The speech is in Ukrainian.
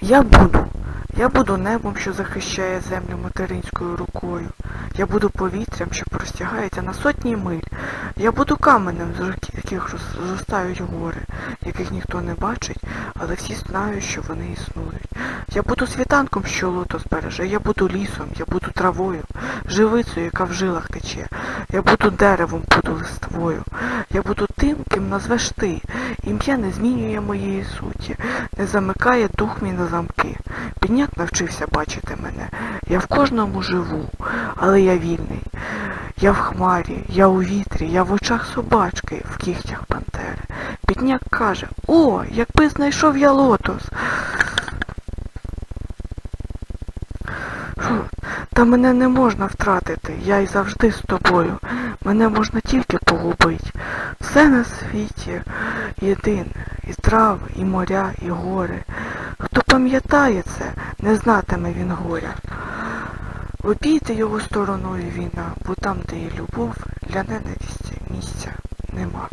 Я буду. Я буду небом, що захищає землю материнською рукою. Я буду повітрям, що простягається на сотні миль. Я буду каменем, з яких зростають гори, яких ніхто не бачить, але всі знають, що вони існують. Я буду світанком, що лото збереже, я буду лісом, я буду травою, живицею, яка в жилах тече. Я буду деревом, буду листвою. Я буду тим, ким назвеш ти. Ім'я не змінює моєї суті, не замикає дух мій на замки. Підняк навчився бачити мене. Я в кожному живу, але я вільний. Я в хмарі, я у вітрі, я в очах собачки, в кігтях пантери. Підняк каже, о, якби знайшов я лотос. Та мене не можна втратити, я й завжди з тобою. Мене можна тільки погубить. Все на світі єдине, і трави, і моря, і гори. Хто пам'ятає це, не знатиме він горя. Обійти його стороною війна, бо там, де є любов, для ненависті місця нема.